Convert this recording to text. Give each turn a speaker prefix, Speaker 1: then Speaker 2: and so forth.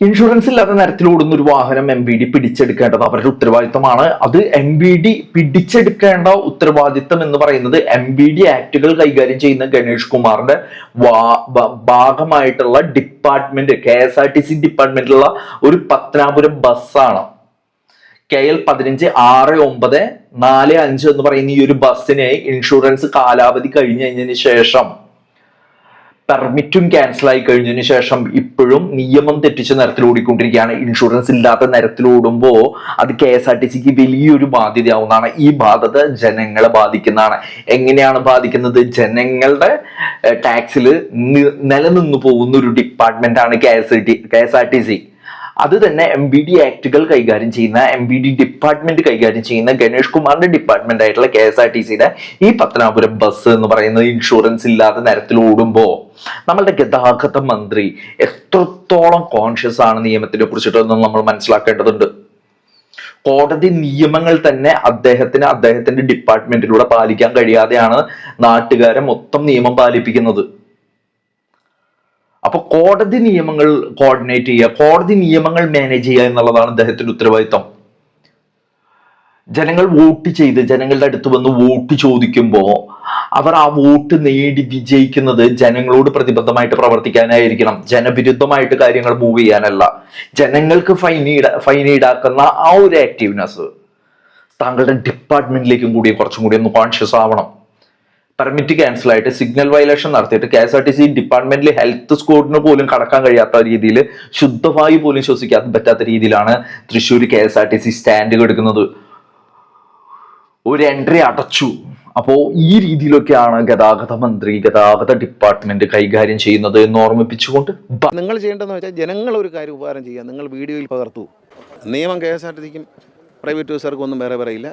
Speaker 1: Insurance ഇല്ലാത്ത നിരത്തിൽ ഓടുന്ന ഒരു വാഹനം എം ബി ഡി പിടിച്ചെടുക്കേണ്ടത് അവരുടെ ഉത്തരവാദിത്തമാണ്. അത് എം ബി ഡി പിടിച്ചെടുക്കേണ്ട ഉത്തരവാദിത്തം എന്ന് പറയുന്നത് എം ബി ഡി ആക്ടുകൾ കൈകാര്യം ചെയ്യുന്ന ഗണേഷ് കുമാറിന്റെ ഭാഗമായിട്ടുള്ള department K S R T C ഡിപ്പാർട്ട്മെന്റിലുള്ള ഒരു പത്തനാപുരം ബസ്സാണ്. കെ എൽ പതിനഞ്ച് ആറ് ഒമ്പത് നാല് അഞ്ച് എന്ന് പറയുന്ന ഈ ഒരു ബസ്സിനെ ഇൻഷുറൻസ് കാലാവധി കഴിഞ്ഞു കഴിഞ്ഞതിന് ശേഷം പെർമിറ്റും ക്യാൻസൽ ആയി കഴിഞ്ഞതിന് ശേഷം ഇപ്പോഴും നിയമം തെറ്റിച്ച നിരത്തിൽ ഓടിക്കൊണ്ടിരിക്കുകയാണ്. ഇൻഷുറൻസ് ഇല്ലാത്ത നിരത്തിൽ ഓടുമ്പോൾ അത് കെ എസ് ആർ ടി സിക്ക് വലിയൊരു ബാധ്യതയാവുന്നതാണ്. ഈ ബാധ്യത ജനങ്ങളെ ബാധിക്കുന്നതാണ്. എങ്ങനെയാണ് ബാധിക്കുന്നത്? ജനങ്ങളുടെ ടാക്സിൽ നിലനിന്നു പോകുന്ന ഒരു ഡിപ്പാർട്ട്മെന്റ് ആണ് K S T K S R T C. അത് തന്നെ എം ബി ഡി ആക്ടുകൾ കൈകാര്യം ചെയ്യുന്ന എം ബി ഡി ഡിപ്പാർട്ട്മെന്റ് കൈകാര്യം ചെയ്യുന്ന ഗണേഷ് കുമാറിന്റെ ഡിപ്പാർട്ട്മെന്റ് ആയിട്ടുള്ള കെ എസ് ആർ ടി സിയുടെ ഈ പത്തനാപുരം ബസ് എന്ന് പറയുന്നത് ഇൻഷുറൻസ് ഇല്ലാത്ത നിരത്തിൽ ഓടുമ്പോൾ നമ്മളുടെ ഗതാഗത മന്ത്രി എത്രത്തോളം കോൺഷ്യസ് ആണ് നിയമത്തിനെ കുറിച്ചിട്ടൊന്നും നമ്മൾ മനസ്സിലാക്കേണ്ടതുണ്ട്. കോടതി നിയമങ്ങൾ തന്നെ അദ്ദേഹത്തിന് അദ്ദേഹത്തിന്റെ ഡിപ്പാർട്ട്മെന്റിലൂടെ പാലിക്കാൻ കഴിയാതെയാണ് നാട്ടുകാരെ മൊത്തം നിയമം പാലിപ്പിക്കുന്നത്. അപ്പൊ കോടതി നിയമങ്ങൾ കോർഡിനേറ്റ് ചെയ്യുക കോടതി നിയമങ്ങൾ മാനേജ് ചെയ്യുക എന്നുള്ളതാണ് അദ്ദേഹത്തിന്റെ ഉത്തരവാദിത്തം ജനങ്ങൾ വോട്ട് ചെയ്ത് ജനങ്ങളുടെ അടുത്ത് വന്ന് വോട്ട് ചോദിക്കുമ്പോൾ അവർ ആ വോട്ട് നേടി വിജയിക്കുന്നത് ജനങ്ങളോട് പ്രതിബദ്ധമായിട്ട് പ്രവർത്തിക്കാനായിരിക്കണം. ജനവിരുദ്ധമായിട്ട് കാര്യങ്ങൾ മൂവ് ചെയ്യാനല്ല. ജനങ്ങൾക്ക് ഫൈൻ ഫൈൻ ഈടാക്കുന്ന ആ ഒരു ആക്റ്റീവ്നെസ് താങ്കളുടെ ഡിപ്പാർട്ട്മെന്റിലേക്കും കൂടി കുറച്ചും കൂടി ഒന്ന് കോൺഷ്യസ് ആവണം. പെർമിറ്റ് ക്യാൻസൽ ആയിട്ട് സിഗ്നൽ വയലേഷൻ നടത്തിയിട്ട് K S R T C ഡിപ്പാർട്ട്മെന്റിൽ ഹെൽത്ത് സ്കോഡിന് പോലും കടക്കാൻ കഴിയാത്ത രീതിയിൽ ശുദ്ധവായു പോലും ശ്വസിക്കാൻ പറ്റാത്ത രീതിയിലാണ് Thrissur K S R T C stand എടുക്കുന്നത് ഒരു എൻട്രി അടച്ചു. അപ്പോ ഈ രീതിയിലൊക്കെയാണ് ഗതാഗത മന്ത്രി ഗതാഗത ഡിപ്പാർട്ട്മെന്റ് കൈകാര്യം ചെയ്യുന്നത് എന്ന് ഓർമ്മിപ്പിച്ചുകൊണ്ട്
Speaker 2: നിങ്ങൾ ചെയ്യേണ്ടതെന്ന് വെച്ചാൽ ജനങ്ങൾ ഒരു കാര്യം ഉപകാരം ചെയ്യുക. നിങ്ങൾ വീഡിയോയിൽ പകർത്തു. നിയമം കെ എസ് ആർ ടി സിക്കും പ്രൈവറ്റ് ബസ്സുകാർക്കും ഒന്നും വേറെ പറയില്ല.